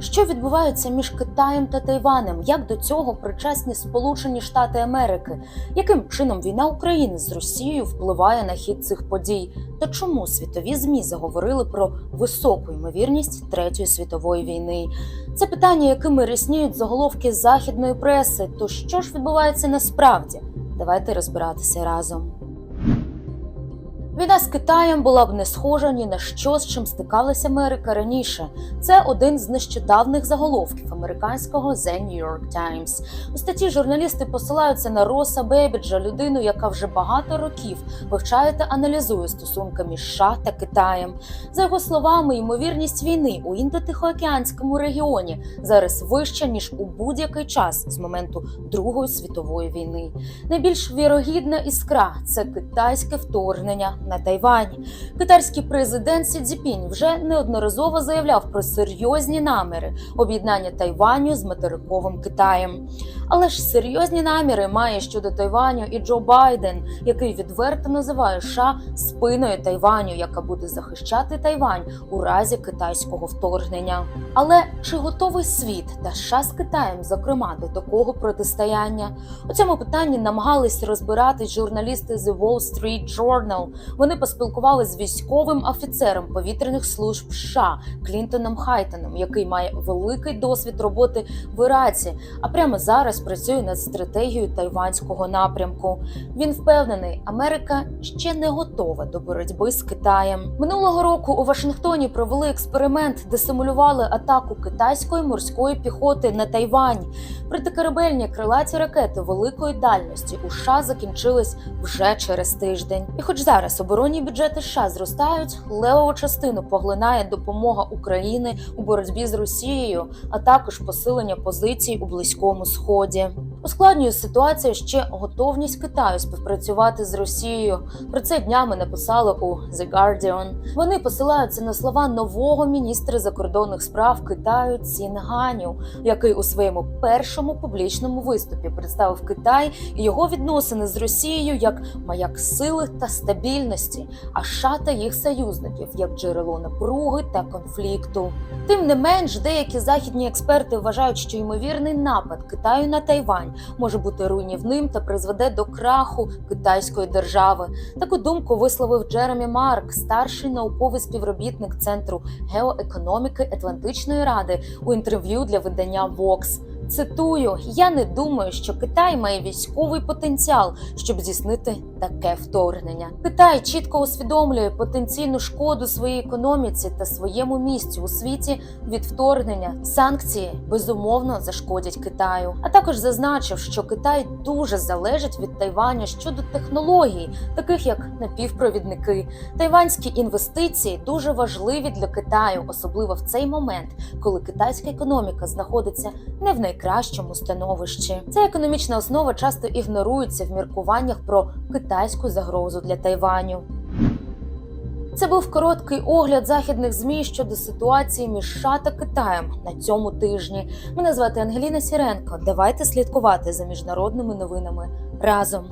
Що відбувається між Китаєм та Тайванем? Як до цього причасні Сполучені Штати Америки? Яким чином війна України з Росією впливає на хід цих подій? Та чому світові змі заговорили про високу ймовірність третьої світової війни? Це питання, якими рісніють заголовки західної преси. То що ж відбувається насправді? Давайте розбиратися разом. Війна з Китаєм була б не схожа ні на що, з чим стикалася Америка раніше. Це один з нещодавних заголовків американського The New York Times. У статті журналісти посилаються на Роса Бебіджа, людину, яка вже багато років вивчає та аналізує стосунки між США та Китаєм. За його словами, ймовірність війни у індотихоокеанському регіоні зараз вища ніж у будь-який час з моменту Другої світової війни. Найбільш вірогідна іскра це китайське вторгнення на Тайвань. Китайський президент Сі Цзіпінь вже неодноразово заявляв про серйозні наміри об'єднання Тайваню з материковим Китаєм. Але ж серйозні наміри має щодо Тайваню і Джо Байден, який відверто називає США спиною Тайваню, яка буде захищати Тайвань у разі китайського вторгнення. Але чи готовий світ та США з Китаєм, зокрема, до такого протистояння? У цьому питанні намагались розбиратись журналісти The Wall Street Journal. Вони поспілкувалися з військовим офіцером повітряних служб США Клінтоном Хайтоном, який має великий досвід роботи в Іраці, а прямо зараз працює над стратегією тайванського напрямку. Він впевнений, Америка ще не готова до боротьби з Китаєм. Минулого року у Вашингтоні провели експеримент, де симулювали атаку китайської морської піхоти на Тайвань. Протикорабельні крилаті ракети великої дальності у США закінчились вже через тиждень. І хоч зараз оборонні бюджети США зростають, левову частину поглинає допомога України у боротьбі з Росією, а також посилення позицій у близькому сході. Ускладнює ситуацію ще готовність Китаю співпрацювати з Росією. Про це днями написали у The Guardian. Вони посилаються на слова нового міністра закордонних справ Китаю Цінганю, який у своєму першому публічному виступі представив Китай і його відносини з Росією як маяк сили та стабільності, а США та їх союзників як джерело напруги та конфлікту. Тим не менш, деякі західні експерти вважають, що ймовірний напад Китаю на Тайвань може бути руйнівним та призведе до краху китайської держави. Таку думку висловив Джеремі Марк, старший науковий співробітник центру геоекономіки Атлантичної ради у інтерв'ю для видання Vox. Цитую: я не думаю, що Китай має військовий потенціал, щоб здійснити таке вторгнення. Китай чітко усвідомлює потенційну шкоду своїй економіці та своєму місцю у світі від вторгнення. Санкції безумовно зашкодять Китаю. А також зазначив, що Китай дуже залежить від Тайваня щодо технологій, таких як напівпровідники. Тайванські інвестиції дуже важливі для Китаю, особливо в цей момент, коли китайська економіка знаходиться не в найкращому становищі. Ця економічна основа часто ігнорується в міркуваннях про китайську загрозу для Тайваню. Це був короткий огляд західних змі щодо ситуації між США та Китаєм на цьому тижні. Мене звати Ангеліна Сіренко. Давайте слідкувати за міжнародними новинами разом.